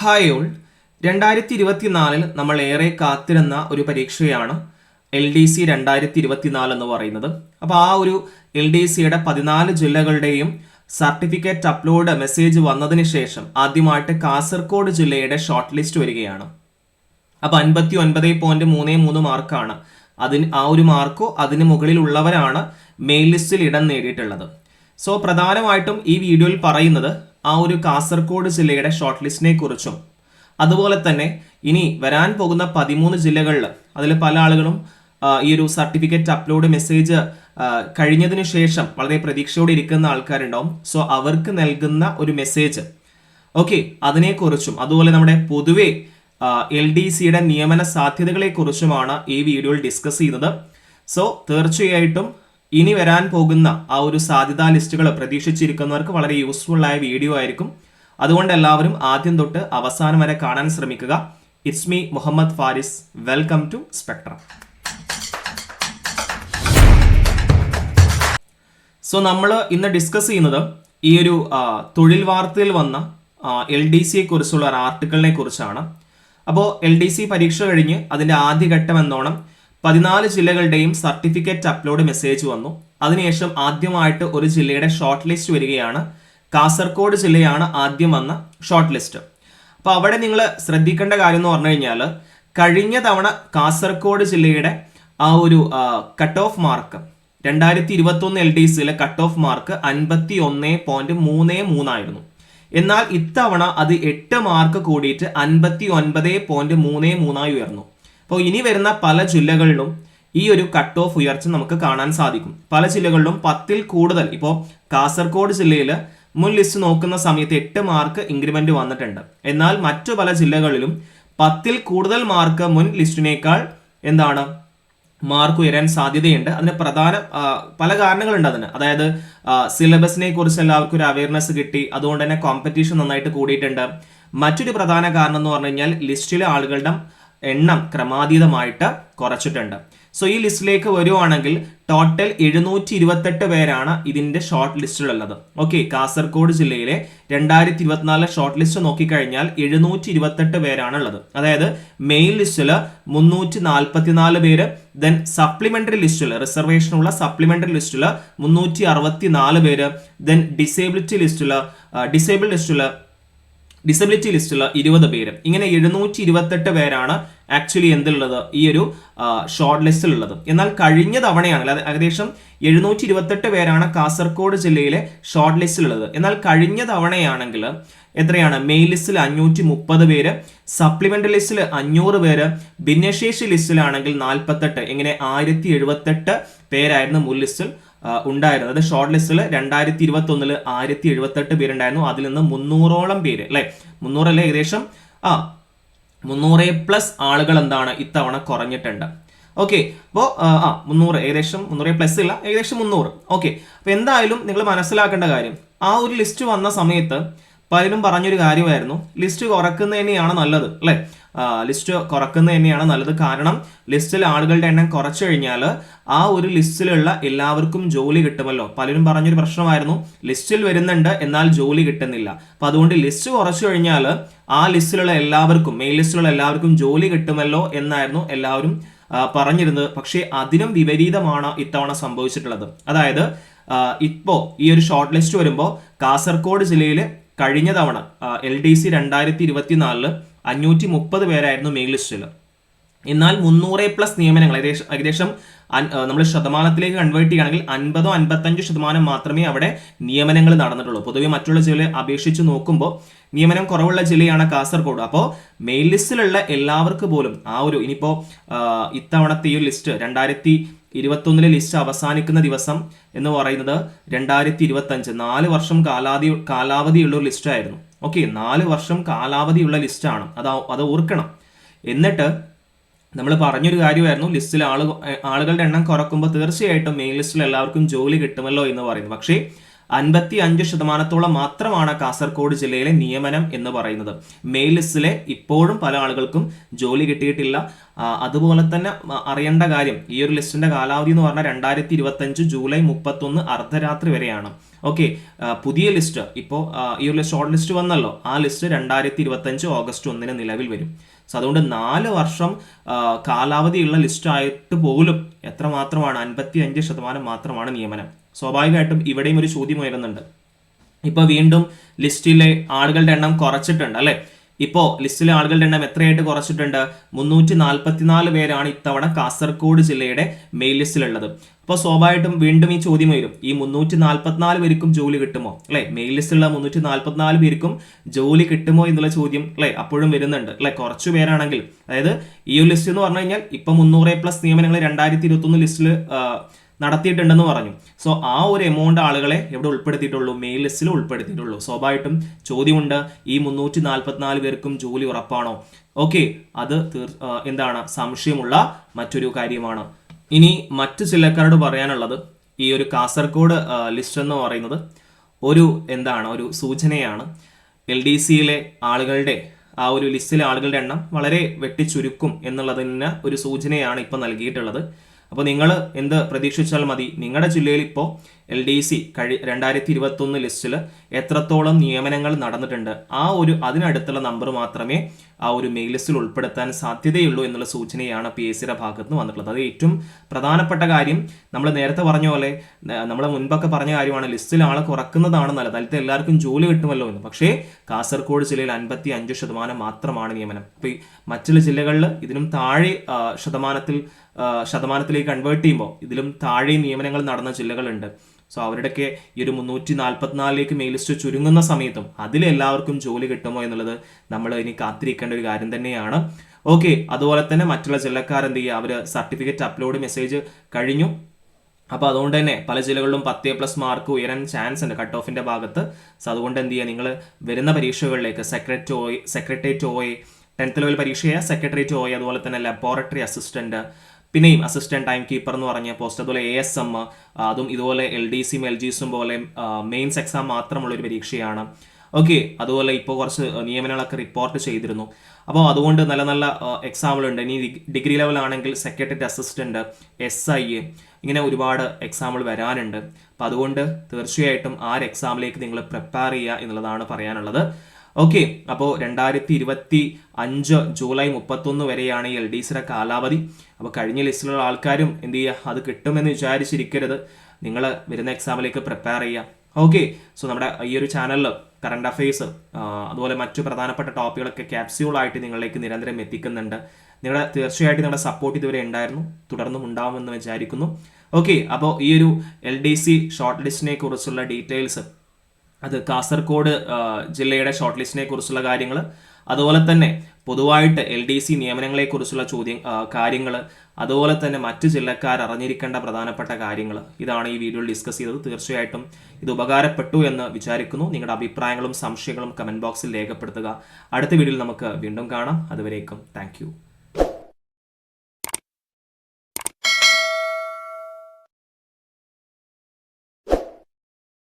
Hi all. രണ്ടായിരത്തി ഇരുപത്തിനാലിൽ നമ്മൾ ഏറെ കാത്തിരുന്ന ഒരു പരീക്ഷയാണ് എൽ ഡി സി രണ്ടായിരത്തി ഇരുപത്തിനാല് എന്ന് പറയുന്നത്. അപ്പോൾ ആ ഒരു എൽ ഡി സിയുടെ പതിനാല് ജില്ലകളുടെയും സർട്ടിഫിക്കറ്റ് അപ്ലോഡ് മെസ്സേജ് വന്നതിന് ശേഷം ആദ്യമായിട്ട് കാസർഗോഡ് ജില്ലയുടെ ഷോർട്ട് ലിസ്റ്റ് വരികയാണ്. അപ്പോൾ അൻപത്തി ഒൻപത് പോയിന്റ് മൂന്ന് മൂന്ന് മാർക്കാണ്. അതിന് ആ ഒരു മാർക്കോ അതിന് മുകളിലുള്ളവരാണ് മെയിൽ ലിസ്റ്റിൽ ഇടം നേടിയിട്ടുള്ളത്. സോ പ്രധാനമായിട്ടും ഈ വീഡിയോയിൽ പറയുന്നത് ആ ഒരു കാസർഗോഡ് ജില്ലയുടെ ഷോർട്ട് ലിസ്റ്റിനെ കുറിച്ചും. അതുപോലെ തന്നെ ഇനി വരാൻ പോകുന്ന പതിമൂന്ന് ജില്ലകളിൽ അതിൽ പല ആളുകളും ഈ ഒരു സർട്ടിഫിക്കറ്റ് അപ്ലോഡ് മെസ്സേജ് കഴിഞ്ഞതിന് ശേഷം വളരെ പ്രതീക്ഷയോടെ ഇരിക്കുന്ന ആൾക്കാരുണ്ടാവും. സോ അവർക്ക് നൽകുന്ന ഒരു മെസ്സേജ് ഓക്കെ അതിനെക്കുറിച്ചും അതുപോലെ നമ്മുടെ പൊതുവെ എൽ ഡി സിയുടെ നിയമന സാധ്യതകളെക്കുറിച്ചുമാണ് ഈ വീഡിയോയിൽ ഡിസ്കസ് ചെയ്യുന്നത്. സോ തീർച്ചയായിട്ടും ഇനി വരാൻ പോകുന്ന ആ ഒരു സാധ്യതാ ലിസ്റ്റുകൾ പ്രതീക്ഷിച്ചിരിക്കുന്നവർക്ക് വളരെ യൂസ്ഫുൾ ആയ വീഡിയോ ആയിരിക്കും. അതുകൊണ്ട് എല്ലാവരും ആദ്യം തൊട്ട് അവസാനം വരെ കാണാൻ ശ്രമിക്കുക. It's me Muhammad Faris welcome to Spectra so നമ്മൾ ഇന്ന് ഡിസ്കസ് ചെയ്യുന്നത് ഈ ഒരു തൊഴിൽ വാർത്തയിൽ വന്ന എൽ ഡി സിയെ കുറിച്ചുള്ള ഒരു ആർട്ടിക്കിളിനെ കുറിച്ചാണ്. അപ്പോൾ എൽ ഡി സി പരീക്ഷ കഴിഞ്ഞ് അതിന്റെ ആദ്യഘട്ടം എന്നോണം പതിനാല് ജില്ലകളുടെയും സർട്ടിഫിക്കറ്റ് അപ്ലോഡ് മെസ്സേജ് വന്നു. അതിനുശേഷം ആദ്യമായിട്ട് ഒരു ജില്ലയുടെ ഷോർട്ട് ലിസ്റ്റ് വരികയാണ്. കാസർഗോഡ് ജില്ലയാണ് ആദ്യം വന്ന ഷോർട്ട് ലിസ്റ്റ് അപ്പോൾ അവിടെ നിങ്ങൾ ശ്രദ്ധിക്കേണ്ട കാര്യം എന്ന് പറഞ്ഞു കഴിഞ്ഞാൽ കഴിഞ്ഞ തവണ കാസർഗോഡ് ജില്ലയുടെ ആ ഒരു കട്ട് ഓഫ് മാർക്ക് രണ്ടായിരത്തി ഇരുപത്തി ഒന്ന് എൽ ഡി സിയിലെ കട്ട് ഓഫ് മാർക്ക് അൻപത്തി ഒന്ന് പോയിന്റ് മൂന്ന് മൂന്നായിരുന്നു എന്നാൽ ഇത്തവണ അത് എട്ട് മാർക്ക് കൂടിയിട്ട് അൻപത്തി ഒൻപത് പോയിന്റ് മൂന്ന് മൂന്നായി ഉയർന്നു. അപ്പോൾ ഇനി വരുന്ന പല ജില്ലകളിലും ഈ ഒരു കട്ട് ഓഫ് ഉയർച്ച നമുക്ക് കാണാൻ സാധിക്കും. പല ജില്ലകളിലും പത്തിൽ കൂടുതൽ. ഇപ്പോൾ കാസർഗോഡ് ജില്ലയിൽ മുൻ ലിസ്റ്റ് നോക്കുന്ന സമയത്ത് എട്ട് മാർക്ക് ഇൻക്രിമെന്റ് വന്നിട്ടുണ്ട്. എന്നാൽ മറ്റു പല ജില്ലകളിലും പത്തിൽ കൂടുതൽ മാർക്ക് മുൻ ലിസ്റ്റിനേക്കാൾ എന്താണ്? മാർക്ക് ഉയരാൻ സാധ്യതയുണ്ട്. അതിന് പ്രധാന പല കാരണങ്ങളുണ്ട് അതിന്. അതായത് സിലബസിനെ കുറിച്ച് എല്ലാവർക്കും ഒരു അവയർനെസ് കിട്ടി. അതുകൊണ്ട് തന്നെ കോമ്പറ്റീഷൻ നന്നായിട്ട് കൂടിയിട്ടുണ്ട്. മറ്റൊരു പ്രധാന കാരണം എന്ന് പറഞ്ഞു കഴിഞ്ഞാൽ ലിസ്റ്റിലെ ആളുകളുടെ എണ്ണം ക്രമാതീതമായിട്ട് കുറച്ചിട്ടുണ്ട്. സോ ഈ ലിസ്റ്റിലേക്ക് വരുവാണെങ്കിൽ ടോട്ടൽ എഴുന്നൂറ്റി ഇരുപത്തെട്ട് പേരാണ് ഇതിന്റെ ഷോർട്ട് ലിസ്റ്റിലുള്ളത് ഓക്കെ കാസർഗോഡ് ജില്ലയിലെ രണ്ടായിരത്തി ഇരുപത്തിനാല് ഷോർട്ട് ലിസ്റ്റ് നോക്കിക്കഴിഞ്ഞാൽ എഴുന്നൂറ്റി ഇരുപത്തെട്ട് പേരാണ് ഉള്ളത് അതായത് മെയിൻ ലിസ്റ്റിൽ മുന്നൂറ്റി നാൽപ്പത്തിനാല് പേര് ദെൻ സപ്ലിമെന്ററി ലിസ്റ്റിൽ റിസർവേഷനുള്ള സപ്ലിമെന്ററി ലിസ്റ്റിൽ മുന്നൂറ്റി അറുപത്തി നാല് പേര് ദെൻ ഡിസേബിലിറ്റി ലിസ്റ്റിൽ ഡിസേബിൾ ലിസ്റ്റിൽ ഡിസബിലിറ്റി ലിസ്റ്റുള്ള ഇരുപത് പേര്. ഇങ്ങനെ എഴുന്നൂറ്റി ഇരുപത്തെട്ട് പേരാണ് ആക്ച്വലി എന്തുള്ളത്? ഈ ഒരു ഷോർട്ട് ലിസ്റ്റിലുള്ളത് എന്നാൽ കഴിഞ്ഞ തവണയാണ് ഏകദേശം എഴുന്നൂറ്റി ഇരുപത്തെട്ട് പേരാണ് കാസർഗോഡ് ജില്ലയിലെ ഷോർട്ട് ലിസ്റ്റിലുള്ളത് എന്നാൽ കഴിഞ്ഞ തവണയാണെങ്കിൽ എത്രയാണ്? മെയിൻ ലിസ്റ്റിൽ അഞ്ഞൂറ്റി മുപ്പത് പേര് സപ്ലിമെന്ററി ലിസ്റ്റിൽ അഞ്ഞൂറ് പേര് ഭിന്നശേഷി ലിസ്റ്റിലാണെങ്കിൽ നാൽപ്പത്തെട്ട് ഇങ്ങനെ ആയിരത്തി എഴുപത്തെട്ട് പേരായിരുന്നു മുൻ ലിസ്റ്റിൽ ഉണ്ടായിരുന്നത്. അതായത് ഷോർട്ട് ലിസ്റ്റിൽ രണ്ടായിരത്തി ഇരുപത്തി ഒന്നിൽ ആയിരത്തി എഴുപത്തെട്ട് പേരുണ്ടായിരുന്നു. അതിൽ നിന്ന് മുന്നൂറോളം പേര് അല്ലെ? മുന്നൂറല്ലേ ഏകദേശം? ആ മുന്നൂറ് പ്ലസ് ആളുകൾ എന്താണ് ഇത്തവണ കുറഞ്ഞിട്ടുണ്ട്. ഓക്കെ അപ്പോൾ ആ മുന്നൂറ് ഏകദേശം മുന്നൂറ് പ്ലസ് ഇല്ല ഏകദേശം മുന്നൂറ്. ഓക്കെ അപ്പോൾ എന്തായാലും നിങ്ങൾ മനസ്സിലാക്കേണ്ട കാര്യം ആ ഒരു ലിസ്റ്റ് വന്ന സമയത്ത് പലരും പറഞ്ഞൊരു കാര്യമായിരുന്നു ലിസ്റ്റ് കുറക്കുന്നത് തന്നെയാണ് നല്ലത് അല്ലേ? ലിസ്റ്റ് കുറക്കുന്നത് തന്നെയാണ് നല്ലത്. കാരണം ലിസ്റ്റിൽ ആളുകളുടെ എണ്ണം കുറച്ചു കഴിഞ്ഞാൽ ആ ഒരു ലിസ്റ്റിലുള്ള എല്ലാവർക്കും ജോലി കിട്ടുമല്ലോ. പലരും പറഞ്ഞൊരു പ്രശ്നമായിരുന്നു ലിസ്റ്റിൽ വരുന്നുണ്ട് എന്നാൽ ജോലി കിട്ടുന്നില്ല. അപ്പൊ അതുകൊണ്ട് ലിസ്റ്റ് കുറച്ചു കഴിഞ്ഞാൽ ആ ലിസ്റ്റിലുള്ള എല്ലാവർക്കും മെയിൻ ലിസ്റ്റിലുള്ള എല്ലാവർക്കും ജോലി കിട്ടുമല്ലോ എന്നായിരുന്നു എല്ലാവരും പറഞ്ഞിരുന്നത്. പക്ഷേ അതിനും വിപരീതമാണ് ഇത്തവണ സംഭവിച്ചിട്ടുള്ളത്. അതായത് ഇപ്പോൾ ഇപ്പോ ഈ ഒരു ഷോർട്ട് ലിസ്റ്റ് വരുമ്പോൾ കാസർഗോഡ് ജില്ലയിൽ കഴിഞ്ഞ തവണ എൽ ഡി സി രണ്ടായിരത്തി ഇരുപത്തിനാലിൽ അഞ്ഞൂറ്റി മുപ്പത് പേരായിരുന്നു മെയിൽ ലിസ്റ്റിൽ എന്നാൽ മുന്നൂറ് പ്ലസ് നിയമനങ്ങൾ ഏകദേശം ഏകദേശം നമ്മൾ ശതമാനത്തിലേക്ക് കൺവേർട്ട് ചെയ്യുകയാണെങ്കിൽ അൻപതോ അൻപത്തഞ്ച് ശതമാനം മാത്രമേ അവിടെ നിയമനങ്ങൾ നടന്നിട്ടുള്ളൂ. പൊതുവെ മറ്റുള്ള ജില്ലയെ അപേക്ഷിച്ച് നോക്കുമ്പോൾ നിയമനം കുറവുള്ള ജില്ലയാണ് കാസർഗോഡ്. അപ്പോൾ മെയിൽ ലിസ്റ്റിലുള്ള എല്ലാവർക്കും പോലും ആ ഒരു ഇനിയിപ്പോൾ ഇത്തവണത്തെ ഈ ലിസ്റ്റ് രണ്ടായിരത്തി ഇരുപത്തൊന്നിലെ ലിസ്റ്റ് അവസാനിക്കുന്ന ദിവസം എന്ന് പറയുന്നത് രണ്ടായിരത്തി ഇരുപത്തഞ്ച് നാല് വർഷം കാലാവധി കാലാവധിയുള്ള ഒരു ലിസ്റ്റ് ആയിരുന്നു. ഓക്കെ നാല് വർഷം കാലാവധിയുള്ള ലിസ്റ്റാണ് അത് അത് ഓർക്കണം. എന്നിട്ട് നമ്മൾ പറഞ്ഞൊരു കാര്യമായിരുന്നു. ലിസ്റ്റിൽ ആളു ആളുകളുടെ എണ്ണം കുറക്കുമ്പോൾ തീർച്ചയായിട്ടും മെയിൻ ലിസ്റ്റിൽ എല്ലാവർക്കും ജോലി കിട്ടുമല്ലോ എന്ന് പറയുന്നു. പക്ഷേ അൻപത്തി അഞ്ച് ശതമാനത്തോളം മാത്രമാണ് കാസർഗോഡ് ജില്ലയിലെ നിയമനം എന്ന് പറയുന്നത്. മെയിൽ ലിസ്റ്റിലെ ഇപ്പോഴും പല ആളുകൾക്കും ജോലി കിട്ടിയിട്ടില്ല. അതുപോലെ തന്നെ അറിയേണ്ട കാര്യം ഈ ഒരു ലിസ്റ്റിന്റെ കാലാവധി എന്ന് പറഞ്ഞാൽ രണ്ടായിരത്തി ഇരുപത്തഞ്ച് ജൂലൈ മുപ്പത്തൊന്ന് അർദ്ധരാത്രി വരെയാണ്. ഓക്കെ പുതിയ ലിസ്റ്റ് ഇപ്പോൾ ഈ ഒരു ഷോർട്ട് ലിസ്റ്റ് വന്നല്ലോ. ആ ലിസ്റ്റ് രണ്ടായിരത്തി ഇരുപത്തഞ്ച് ഓഗസ്റ്റ് ഒന്നിന് നിലവിൽ വരും. സോ അതുകൊണ്ട് നാല് വർഷം കാലാവധിയുള്ള ലിസ്റ്റായിട്ട് പോലും എത്ര മാത്രമാണ് അൻപത്തി അഞ്ച് ശതമാനം മാത്രമാണ് നിയമനം. സ്വാഭാവികമായിട്ടും ഇവിടെയും ഒരു ചോദ്യം ഉയരുന്നുണ്ട്. ഇപ്പൊ വീണ്ടും ലിസ്റ്റിലെ ആളുകളുടെ എണ്ണം കുറച്ചിട്ടുണ്ട് അല്ലേ? ഇപ്പോ ലിസ്റ്റിലെ ആളുകളുടെ എണ്ണം എത്രയായിട്ട് കുറച്ചിട്ടുണ്ട്? മുന്നൂറ്റി നാൽപ്പത്തിനാല് പേരാണ് ഇത്തവണ കാസർഗോഡ് ജില്ലയുടെ മെയിൽ ലിസ്റ്റിലുള്ളത് അപ്പോൾ സ്വാഭാവികമായിട്ടും വീണ്ടും ഈ ചോദ്യം വരും ഈ മുന്നൂറ്റി നാൽപ്പത്തിനാല് പേർക്കും ജോലി കിട്ടുമോ? അല്ലേ? മെയിൽ ലിസ്റ്റിലുള്ള മുന്നൂറ്റി നാൽപ്പത്തിനാല് പേർക്കും ജോലി കിട്ടുമോ എന്നുള്ള ചോദ്യം അല്ലേ അപ്പോഴും വരുന്നുണ്ട് അല്ലേ? കുറച്ചു പേരാണെങ്കിൽ. അതായത് ഈ ഒരു ലിസ്റ്റ് എന്ന് പറഞ്ഞു കഴിഞ്ഞാൽ ഇപ്പൊ മുന്നൂറ് പ്ലസ് നിയമനങ്ങൾ രണ്ടായിരത്തി ഇരുപത്തി ഒന്ന് ലിസ്റ്റിൽ നടത്തിയിട്ടുണ്ടെന്ന് പറഞ്ഞു. സോ ആ ഒരു എമൗണ്ട് ആളുകളെ എവിടെ ഉൾപ്പെടുത്തിയിട്ടുള്ളൂ? മെയിൽ ലിസ്റ്റിൽ ഉൾപ്പെടുത്തിയിട്ടുള്ളൂ. സ്വാഭാവികമായിട്ടും ചോദ്യമുണ്ട്. ഈ മുന്നൂറ്റി നാൽപ്പത്തിനാല് പേർക്കും ജോലി ഉറപ്പാണോ? ഓക്കെ അത് എന്താണ്? സംശയമുള്ള മറ്റൊരു കാര്യമാണ്. ഇനി മറ്റു ചിലക്കാരോട് പറയാനുള്ളത് ഈ ഒരു കാസർഗോഡ് ലിസ്റ്റ് എന്ന് പറയുന്നത് ഒരു എന്താണ്? ഒരു സൂചനയാണ്. എൽ ഡി സിയിലെ ആളുകളുടെ ആ ഒരു ലിസ്റ്റിലെ ആളുകളുടെ എണ്ണം വളരെ വെട്ടിച്ചുരുക്കും എന്നുള്ളതിന് ഒരു സൂചനയാണ് ഇപ്പം നൽകിയിട്ടുള്ളത്. അപ്പോൾ നിങ്ങൾ എന്ത് പ്രതീക്ഷിച്ചാൽ മതി. നിങ്ങളുടെ ജില്ലയിൽ ഇപ്പോൾ എൽ ഡി സി കഴി രണ്ടായിരത്തി ഇരുപത്തൊന്ന് ലിസ്റ്റിൽ എത്രത്തോളം നിയമനങ്ങൾ നടന്നിട്ടുണ്ട്. ആ ഒരു അതിനടുത്തുള്ള നമ്പർ മാത്രമേ ആ ഒരു മെയിൽ ലിസ്റ്റിൽ ഉൾപ്പെടുത്താൻ സാധ്യതയുള്ളൂ എന്നുള്ള സൂചനയാണ് പി എസ് സിയുടെ ഭാഗത്ത് നിന്ന് വന്നിട്ടുള്ളത്. അത് ഏറ്റവും പ്രധാനപ്പെട്ട കാര്യം നമ്മൾ നേരത്തെ പറഞ്ഞ പോലെ നമ്മൾ മുൻപൊക്കെ പറഞ്ഞ കാര്യമാണ് ലിസ്റ്റിൽ ആളെ കുറക്കുന്നതാണ് നല്ലത്. അതിലത്തെ എല്ലാവർക്കും ജോലി കിട്ടുമല്ലോ എന്ന്. പക്ഷേ കാസർഗോഡ് ജില്ലയിൽ അൻപത്തി അഞ്ച് ശതമാനം മാത്രമാണ് നിയമനം. അപ്പോൾ മറ്റുള്ള ജില്ലകളിൽ ഇതിനും താഴെ ശതമാനത്തിൽ ശതമാനത്തിലേക്ക് കൺവേർട്ട് ചെയ്യുമ്പോൾ ഇതിലും താഴെ നിയമനങ്ങൾ നടന്ന ജില്ലകളുണ്ട്. സോ അവരുടെയൊക്കെ ഈ ഒരു മുന്നൂറ്റി നാൽപ്പത്തിനാലിലേക്ക് മെയിൽ ലിസ്റ്റ് ചുരുങ്ങുന്ന സമയത്തും അതിലെല്ലാവർക്കും ജോലി കിട്ടുമോ എന്നുള്ളത് നമ്മൾ ഇനി കാത്തിരിക്കേണ്ട ഒരു കാര്യം തന്നെയാണ്. ഓക്കെ അതുപോലെ തന്നെ മറ്റുള്ള ജില്ലക്കാർ എന്ത് ചെയ്യുക? അവർ സർട്ടിഫിക്കറ്റ് അപ്ലോഡ് മെസ്സേജ് കഴിഞ്ഞു. അപ്പോൾ അതുകൊണ്ട് തന്നെ പല ജില്ലകളിലും പത്ത് പ്ലസ് മാർക്ക് ഉയരാൻ ചാൻസ് ഉണ്ട് കട്ട് ഓഫിന്റെ ഭാഗത്ത്. സോ അതുകൊണ്ട് എന്ത് ചെയ്യുക? നിങ്ങൾ വരുന്ന പരീക്ഷകളിലേക്ക് secretary OA secretariat OA tenth level പരീക്ഷയെ സെക്രട്ടേറിയറ്റ് ഓയി അതുപോലെ തന്നെ ലബോറട്ടറി അസിസ്റ്റന്റ് പിന്നെയും അസിസ്റ്റന്റ് ടൈം കീപ്പർ എന്ന് പറഞ്ഞ പോസ്റ്റ് അതുപോലെ എ എസ് എം അതും ഇതുപോലെ എൽ ഡി സിയും എൽ ജി സും പോലെ മെയിൻസ് എക്സാം മാത്രമുള്ള ഒരു പരീക്ഷയാണ്. ഓക്കെ അതുപോലെ ഇപ്പോൾ കുറച്ച് നിയമനങ്ങളൊക്കെ റിപ്പോർട്ട് ചെയ്തിരുന്നു. അപ്പോൾ അതുകൊണ്ട് നല്ല നല്ല എക്സാമ്പിളുണ്ട് ഇനി ഡിഗ്രി ലെവൽ ആണെങ്കിൽ സെക്രട്ടറി അസിസ്റ്റന്റ് എസ് ഐ ഇങ്ങനെ ഒരുപാട് എക്സാമ്പിൾ വരാനുണ്ട്. അപ്പോൾ അതുകൊണ്ട് തീർച്ചയായിട്ടും ആ ഒരു എക്സാമിലേക്ക് നിങ്ങൾ പ്രിപ്പയർ ചെയ്യുക എന്നുള്ളതാണ് പറയാനുള്ളത്. ഓക്കെ അപ്പോൾ രണ്ടായിരത്തി ഇരുപത്തി അഞ്ച് ജൂലൈ മുപ്പത്തൊന്ന് വരെയാണ് ഈ എൽ ഡി സിയുടെ കാലാവധി. അപ്പോൾ കഴിഞ്ഞ ലിസ്റ്റിലുള്ള ആൾക്കാരും എന്ത് ചെയ്യുക അത് കിട്ടുമെന്ന് വിചാരിച്ചിരിക്കരുത്. നിങ്ങൾ വരുന്ന എക്സാമിലേക്ക് പ്രിപ്പയർ ചെയ്യുക ഓക്കെ സോ നമ്മുടെ ഈ ഒരു ചാനലിൽ കറണ്ട് അഫയേഴ്സ് അതുപോലെ മറ്റു പ്രധാനപ്പെട്ട ടോപ്പിക്കുകളൊക്കെ ക്യാപ്സ്യൂളായിട്ട് നിങ്ങളിലേക്ക് നിരന്തരം എത്തിക്കുന്നുണ്ട്. നിങ്ങളുടെ തീർച്ചയായിട്ടും നിങ്ങളുടെ സപ്പോർട്ട് ഇതുവരെ ഉണ്ടായിരുന്നു. തുടർന്നും ഉണ്ടാവുമെന്ന് വിചാരിക്കുന്നു. ഓക്കെ അപ്പോൾ ഈ ഒരു എൽ ഡി സി ഷോർട്ട് ലിസ്റ്റിനെ കുറിച്ചുള്ള ഡീറ്റെയിൽസ് അത് കാസർഗോഡ് ജില്ലയുടെ ഷോർട്ട് ലിസ്റ്റിനെ കുറിച്ചുള്ള കാര്യങ്ങൾ അതുപോലെ തന്നെ പൊതുവായിട്ട് എൽ ഡി സി നിയമനങ്ങളെ കുറിച്ചുള്ള ചോദ്യം കാര്യങ്ങൾ അതുപോലെ തന്നെ മറ്റ് ജില്ലക്കാർ അറിഞ്ഞിരിക്കേണ്ട പ്രധാനപ്പെട്ട കാര്യങ്ങൾ ഇതാണ് ഈ വീഡിയോയിൽ ഡിസ്കസ് ചെയ്തത്. തീർച്ചയായിട്ടും ഇത് ഉപകാരപ്പെട്ടു എന്ന് വിചാരിക്കുന്നു. നിങ്ങളുടെ അഭിപ്രായങ്ങളും സംശയങ്ങളും കമന്റ് ബോക്സിൽ രേഖപ്പെടുത്തുക. അടുത്ത വീഡിയോയിൽ നമുക്ക് വീണ്ടും കാണാം. അതുവരേക്കും താങ്ക്